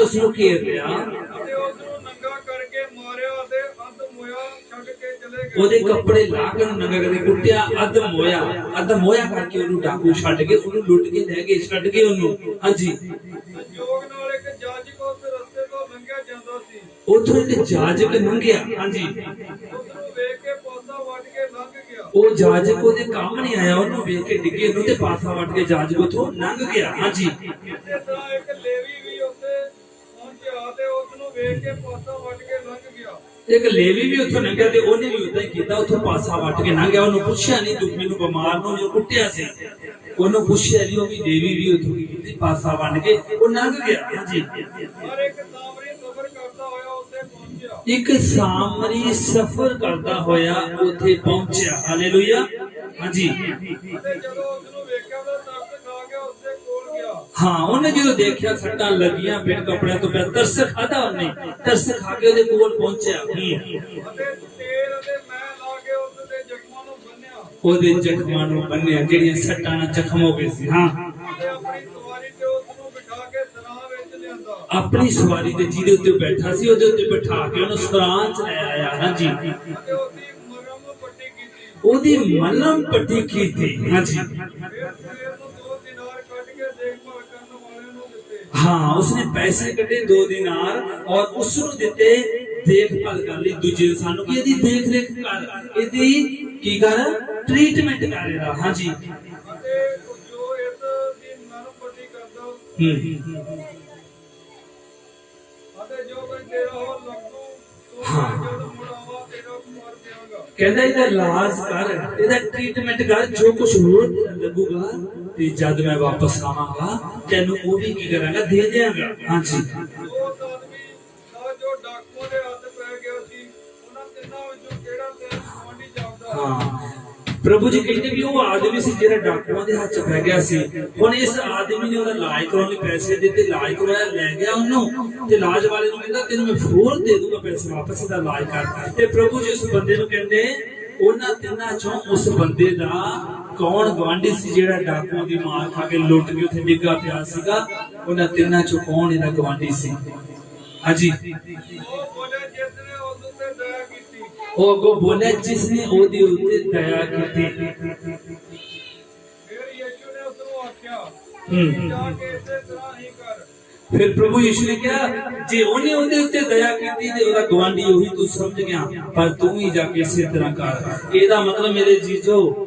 ਉਸ ਨੂੰ ਘੇਰ ਲਿਆ। ਉਹਦੇ ਕੱਪੜੇ ਲਾ ਕੇ ਉਹਨੂੰ ਨੰਗਾ ਕਰਕੇ ਕੁੱਟਿਆ ਅੱਧ ਮੋਇਆ ਅੱਧ ਮੋਇਆ ਕਰਕੇ ਉਹਨੂੰ ਡਾਕੂ ਛੱਡ ਕੇ ਉਹਨੂੰ ਲੁੱਟ ਕੇ ਲੈ ਗਏ ਛੱਡ ਕੇ ਉਹਨੂੰ। ਹਾਂਜੀ। ਉਥੋਂ ਇੱਕ ਜਾਜਕ ਲੰਘਿਆ ਹਾਂਜੀ। ਉਹ ਜਾਜਕ ਉਹਦੇ ਕੰਮ ਨਹੀਂ ਆਇਆ ਉਹਨੂੰ ਵੇਖ ਕੇ ਡਿੱਗੇ ਉਹਨੂੰ ਤੇ ਪਾਸਾ ਵੱਟ ਕੇ ਜਾਜਕ ਉਥੋਂ ਲੰਘ ਗਿਆ ਹਾਂਜੀ। ਇੱਕ ਲੇਵੀ ਵੀ ਉੱਥੋਂ ਲੰਘਿਆ ਤੇ ਉਹਨੇ ਵੀ ਉਦਾਂ ਹੀ ਕੀਤਾ ਉੱਥੋਂ ਪਾਸਾ ਵੱਟ ਕੇ ਲੰਘ ਗਿਆ। ਉਹਨੂੰ ਪੁੱਛਿਆ ਨਹੀਂ ਦੁਖੀ ਨੂੰ ਬਿਮਾਰ ਨੂੰ ਜੋ ਕੁੱਟਿਆ ਸੀ। ਉਹਨੂੰ ਪੁੱਛਿਆ ਨਹੀਂ ਉਹ ਵੀ ਲੇਵੀ ਵੀ ਉੱਥੋਂ ਕੀਤੀ ਪਾਸਾ ਵੰਡ ਕੇ ਉਹ ਲੰਘ ਗਿਆ। ਹਾਂਜੀ। ਇੱਕ ਸਾਮਰੀ ਸਫ਼ਰ ਕਰਦਾ ਹੋਇਆ ਉੱਥੇ ਪਹੁੰਚਿਆ। ਹਾਲੇਲੂਇਆ। ਹਾਂਜੀ। ਜਦੋਂ ਉਸ ਨੂੰ ਹਾਂ, ਉਹਨੇ ਜਦੋਂ ਦੇਖਿਆ ਸੱਟਾਂ ਲੱਗੀਆਂ ਬਿਨ ਕੱਪੜਿਆਂ ਤੋਂ ਪਿਆ ਤਰਸ ਖਾਦਾ ਉਹਨੇ ਤਰਸ ਖਾ ਕੇ ਉਹਦੇ ਕੋਲ ਪਹੁੰਚਿਆ। ਹੂੰ। ਉਹਦੇ ਜ਼ਖਮਾਂ ਨੂੰ ਬੰਨਿਆ, ਜਿਹੜੀਆਂ ਸੱਟਾਂ ਨਾਲ ਜ਼ਖਮ ਹੋ ਗਏ ਸੀ, ਹਾਂ। ਆਪਣੀ ਸਵਾਰੀ ਤੇ ਜਿਹਦੇ ਉੱਤੇ ਬੈਠਾ ਸੀ, ਉਹਦੇ ਉੱਤੇ ਬਿਠਾ ਕੇ ਉਹਨੂੰ ਸਰਾਂ ਚ ਲੈ ਆਇਆ ਹਾਂਜੀ ਉਹਦੀ ਮਲਮ ਪੱਟੀ ਕੀਤੀ। ਹਾਂਜੀ ਫਿਰ ਸਵੇਰ ਨੂੰ ਦੋ ਦਿਨਾਰ ਕੱਢ ਕੇ ਦੇਖਭਾਲ ਕਰਨ ਵਾਲੇ ਨੂੰ ਦਿੱਤੇ ਹਾਂ, ਉਸਨੇ ਪੈਸੇ ਕੱਢੇ ਦੋ ਦਿਨਾਰ ਔਰ ਉਸ ਨੂੰ ਦਿੱਤੇ ਦੇਖਭਾਲ ਕਰਨ ਲਈ ਦੂਜੇ ਇਨਸਾਨ ਨੂੰ ਕਿ ਇਹਦੀ ਦੇਖ ਰੇਖ ਕਰ ਇਹਦੀ ਕੀ ਕਰ ਟ੍ਰੀਟਮੈਂਟ ਕਰ ਰਿਹਾ ਹਾਂਜੀ ਹੂੰ। ਹਾਂ। ਕਹਿੰਦਾ ਇਹਦਾ ਇਲਾਜ ਕਰ, ਇਹਦਾ ਟ੍ਰੀਟਮੈਂਟ ਕਰ, ਜੋ ਕੁਝ ਹੋਰ ਲੱਗੂਗਾ। ਤੇ ਜਦ ਮੈਂ ਵਾਪਸ ਆਵਾਂਗਾ ਤੈਨੂੰ ਉਹ ਵੀ ਕੀ ਕਰਾਂਗਾ? ਦੇ ਦਿਆਂਗਾ। ਹਾਂਜੀ। ਦਾ ਦੇ ਪ੍ਰਭੂ ਜੀ ਕਹਿੰਦੇ ਵੀ ਉਹ ਆਦਮੀ ਸੀ ਜਿਹੜਾ ਡਾਕੂਆਂ ਦੇ ਹੱਥ ਪੈ ਗਿਆ ਸੀ। ਹੁਣ ਇਸ ਆਦਮੀ ਨੇ ਉਹਦਾ ਇਲਾਜ ਕਰਾਉਣ ਲਈ ਪੈਸੇ ਦਿੱਤੇ ਇਲਾਜ ਕਰਵਾਇਆ ਲੈ ਗਿਆ ਉਹਨੂੰ। ਤੇ ਇਲਾਜ ਵਾਲੇ ਨੂੰ ਕਹਿੰਦਾ ਤੈਨੂੰ ਮੈਂ ਫੋਰ ਦੇ ਦੂੰਗਾ ਪੈਸੇ ਵਾਪਸ ਇਹਦਾ ਇਲਾਜ ਕਰ। ਤੇ ਪ੍ਰਭੂ ਜੀ ਉਸ ਬੰਦੇ ਨੂੰ ਕਹਿੰਦੇ ਉਹਨਾਂ ਤਿੰਨਾਂ ਚੋਂ ਉਸ ਬੰਦੇ ਦਾ ਕੌਣ ਗਵਾਂਢੀ ਸੀ ਜਿਹੜਾ ਡਾਕੂਆਂ ਦੀ ਮਾਰ ਖਾ ਕੇ ਲੁੱਟ ਕੇ ਉੱਥੇ ਡਿੱਗਾ ਪਿਆ ਸੀਗਾ? ਉਹਨਾਂ ਤਿੰਨਾਂ ਚੋਂ ਕੌਣ ਇਹਦਾ ਗਵਾਂਢੀ ਸੀ? ਹਾਂਜੀ। ਉਹ ਬੋਲੇ ਜਿਸ ਨੇ ਉਸ ਉੱਤੇ ਦਇਆ ਕੀਤੀ ਉਹ ਅੱਗੋਂ ਬੋਲਿਆ ਜਿਸ ਨੇ ਉਹਦੇ ਉੱਤੇ ਦਇਆ ਕੀਤੀ। ਫਿਰ ਯੀਸ਼ੂ ਨੇ ਉਸ ਨੂੰ ਆਖਿਆ ਹੂੰ। ਜਾ ਕੇ ਇਸੇ ਤਰ੍ਹਾਂ ਹੀ ਕਰ। ਫਿਰ ਪ੍ਰਭੂ ਯਿਸੂ ਨੇ ਕਿਹਾ, ਜੇ ਉਹਨੇ ਉਹਦੇ ਉੱਤੇ ਦਇਆ ਕੀਤੀ ਤੇ ਉਹਦਾ ਗਵਾਂਢੀ ਉਹੀ ਤੂੰ ਸਮਝ ਗਿਆ, ਪਰ ਤੂੰ ਹੀ ਜਾ ਕੇ ਇਸੇ ਤਰ੍ਹਾਂ ਕਰ ਇਹਦਾ ਮਤਲਬ ਮੇਰੇ ਜੀਜੋ